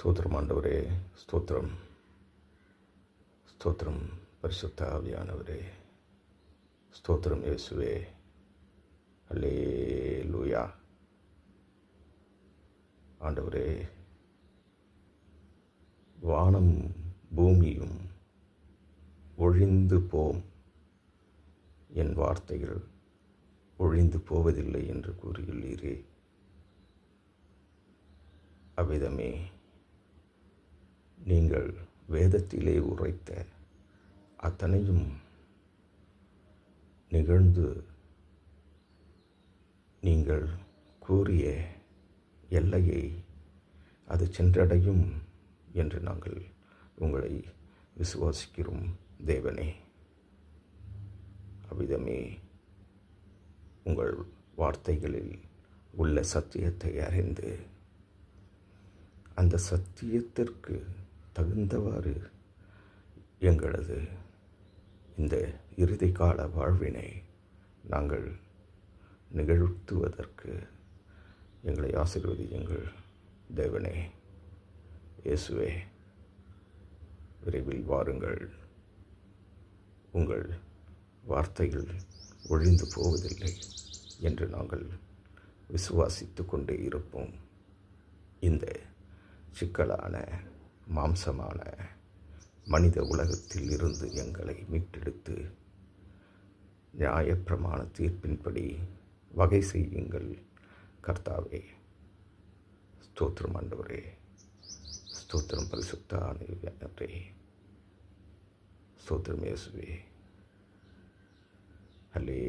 ஸ்தோத்திரம் ஆண்டவரே. ஸ்தோத்திரம். ஸ்தோத்திரம் பரிசுத்த ஆவியானவரே. ஸ்தோத்திரம் இயேசுவே. அல்லே லூயா ஆண்டவரே வானம் பூமியும் ஒழிந்து போம் என் வார்த்தைகள். ஒழிந்து போவதில்லை என்று கூறியுள்ளீரே. அவ்விதமே நீங்கள் வேதத்திலே உரைத்த அத்தனையும் நிகழ்ந்து நீங்கள் கூறிய எல்லையை அது சென்றடையும் என்று நாங்கள் உங்களை விசுவாசிக்கிறோம் தேவனே. அவ்விதமே உங்கள் வார்த்தைகளில் உள்ள சத்தியத்தை அறிந்து அந்த சத்தியத்திற்கு தகுந்தவாறு எங்களது இந்த இறுதி கால வாழ்வினை நாங்கள் நிகழ்த்துவதற்கு எங்களை ஆசீர்வதியுங்கள். தேவனே இயேசுவே விரைவில் வாருங்கள். உங்கள் வார்த்தைகள் ஒழிந்து போவதில்லை என்று நாங்கள் விசுவாசித்து கொண்டே இருப்போம். இந்த சிக்கலான மாம்சமான மனித உலகத்தில் இருந்து எங்களை மீட்டெடுத்து நியாயப்பிரமாண தீர்ப்பின்படி வகை செய்யுங்கள். கர்த்தாவே ஸ்தோத்திரம் ஆண்டவரே ஸ்தோத்திரம் பரிசுத்த ஆணையரே ஸ்தோத்திரம் இயேசுவே. அல்லே